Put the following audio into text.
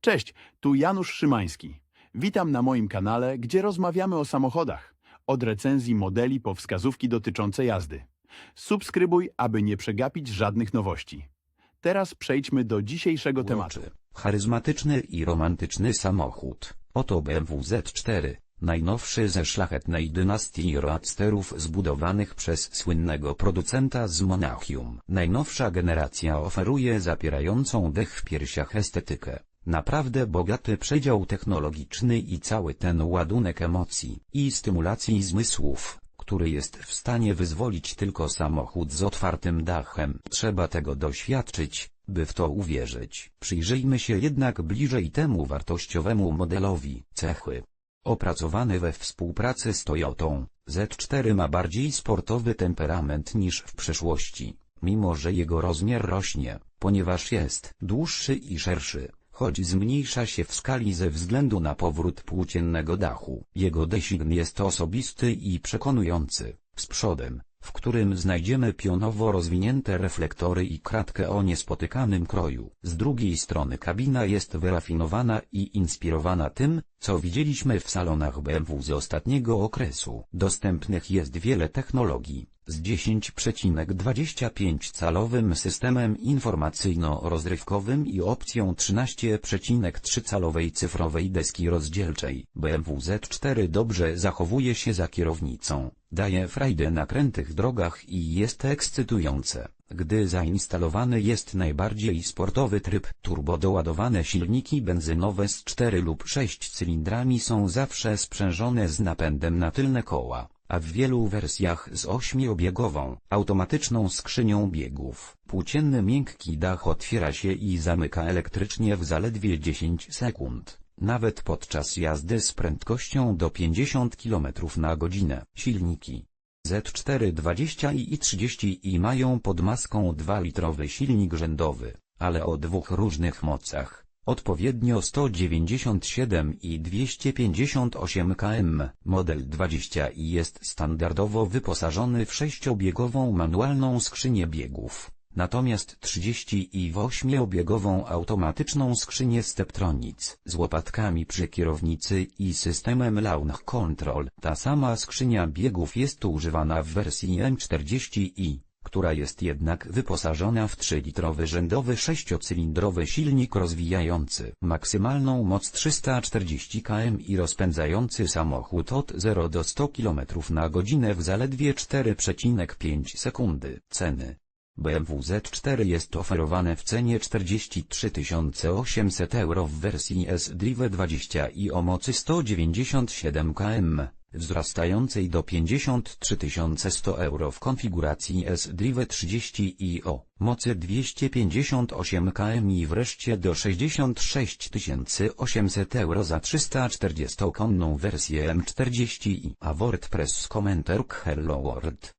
Cześć, tu Janusz Szymański. Witam na moim kanale, gdzie rozmawiamy o samochodach. Od recenzji modeli po wskazówki dotyczące jazdy. Subskrybuj, aby nie przegapić żadnych nowości. Teraz przejdźmy do dzisiejszego tematu. Charyzmatyczny i romantyczny samochód. Oto BMW Z4, najnowszy ze szlachetnej dynastii roadsterów zbudowanych przez słynnego producenta z Monachium. Najnowsza generacja oferuje zapierającą dech w piersiach estetykę. Naprawdę bogaty przedział technologiczny i cały ten ładunek emocji i stymulacji zmysłów, który jest w stanie wyzwolić tylko samochód z otwartym dachem. Trzeba tego doświadczyć, by w to uwierzyć. Przyjrzyjmy się jednak bliżej temu wartościowemu modelowi. Cechy. Opracowany we współpracy z Toyotą, Z4 ma bardziej sportowy temperament niż w przeszłości, mimo że jego rozmiar rośnie, ponieważ jest dłuższy i szerszy choć zmniejsza się w skali ze względu na powrót płóciennego dachu. Jego design jest osobisty i przekonujący, z przodem, w którym znajdziemy pionowo rozwinięte reflektory i kratkę o niespotykanym kroju. Z drugiej strony kabina jest wyrafinowana i inspirowana tym, co widzieliśmy w salonach BMW z ostatniego okresu. Dostępnych jest wiele technologii, z 10,25-calowym systemem informacyjno-rozrywkowym i opcją 13,3-calowej cyfrowej deski rozdzielczej. BMW Z4 dobrze zachowuje się za kierownicą, daje frajdę na krętych drogach i jest ekscytujące, gdy zainstalowany jest najbardziej sportowy tryb. Turbodoładowane silniki benzynowe z 4 lub 6 cylindrami są zawsze sprzężone z napędem na tylne koła a w wielu wersjach z ośmiobiegową, automatyczną skrzynią biegów. Płócienny miękki dach otwiera się i zamyka elektrycznie w zaledwie 10 sekund, nawet podczas jazdy z prędkością do 50 km na godzinę. Silniki Z4 20 i 30 i mają pod maską 2-litrowy silnik rzędowy, ale o dwóch różnych mocach odpowiednio 197 i 258 km. Model 20 i jest standardowo wyposażony w sześciobiegową manualną skrzynię biegów, natomiast 30 i w ośmiobiegową automatyczną skrzynię Steptronic z łopatkami przy kierownicy i systemem Launch Control. Ta sama skrzynia biegów jest używana w wersji M40i która jest jednak wyposażona w 3-litrowy rzędowy sześciocylindrowy silnik rozwijający maksymalną moc 340 km i rozpędzający samochód od 0 do 100 km na godzinę w zaledwie 4,5 sekundy. Ceny BMW Z4 jest oferowane w cenie 43 800 euro w wersji S-Drive 20 i o mocy 197 km wzrastającej do 53 100 euro w konfiguracji S-Drive 30 i o mocy 258 km i wreszcie do 66 800 euro za 340-konną wersję M40i. A WordPress Commenter Hello World